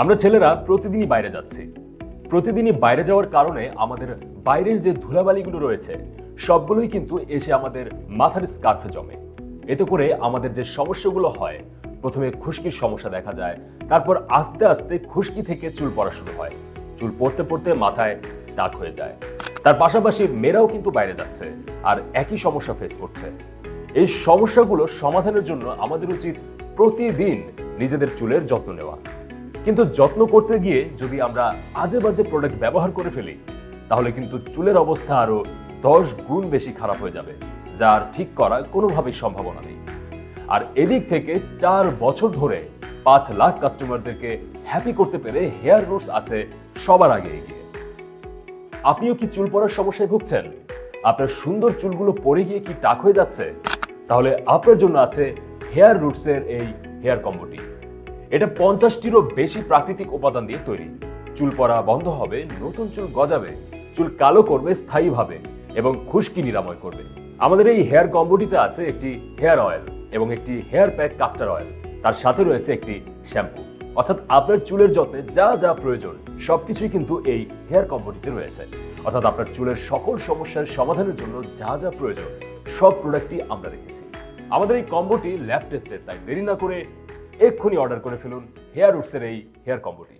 আমরা ছেলেরা প্রতিদিনই বাইরে যাচ্ছি। প্রতিদিনই বাইরে যাওয়ার কারণে আমাদের বাইরের যে ধুলাবালিগুলো রয়েছে, সবগুলোই কিন্তু এসে আমাদের মাথার স্কার্ফে জমে। এতে করে আমাদের যে সমস্যাগুলো হয়, প্রথমে খুশকির সমস্যা দেখা যায়, তারপর আস্তে আস্তে খুশকি থেকে চুল পড়া শুরু হয়। চুল পড়তে পড়তে মাথায় দাগ হয়ে যায়। তার পাশাপাশি মেয়েরাও কিন্তু বাইরে যাচ্ছে আর একই সমস্যা ফেস করছে। এই সমস্যাগুলো সমাধানের জন্য আমাদের উচিত প্রতিদিন নিজেদের চুলের যত্ন নেওয়া। কিন্তু যত্ন করতে গিয়ে যদি আমরা আজে বাজে প্রোডাক্ট ব্যবহার করে ফেলি, তাহলে কিন্তু চুলের অবস্থা আরও দশ গুণ বেশি খারাপ হয়ে যাবে, যার ঠিক করা কোনোভাবেই সম্ভাবনা নেই। আর এদিক থেকে চার বছর ধরে পাঁচ লাখ কাস্টমারদেরকে হ্যাপি করতে পেরে হেয়ার রুটস আছে সবার আগে এগিয়ে। আপনিও কি চুল পড়ার সমস্যায় ভুগছেন? আপনার সুন্দর চুলগুলো পড়ে গিয়ে কি টাক হয়ে যাচ্ছে? তাহলে আপনার জন্য আছে হেয়ার রুটসের এই হেয়ার কম্বোটি এটা পঞ্চাশটিরও বেশি প্রাকৃতিক উপাদান দিয়ে তৈরি। চুল পড়া বন্ধ হবে, নতুন চুল গজাবে, চুল কালো করবে স্থায়ীভাবে এবং খুশকি নিরাময় করবে। আমাদের এই হেয়ার কম্বোটিতে আছে একটি হেয়ার অয়েল এবং একটি হেয়ার প্যাক কাস্টার অয়েল। তার সাথে রয়েছে একটি শ্যাম্পু। অর্থাৎ আপনার চুলের যত্নে যা যা প্রয়োজন, সবকিছুই কিন্তু এই হেয়ার কম্বোটিতে রয়েছে। অর্থাৎ আপনার চুলের সকল সমস্যার সমাধানের জন্য যা যা প্রয়োজন, সব প্রোডাক্টই আমরা রেখেছি আমাদের এই কম্বোটি ল্যাব টেস্টের তাই দেরি না করে এক্ষুনি অর্ডার করে ফেলুন হেয়ার রুটসের এই হেয়ার কম্বোটি।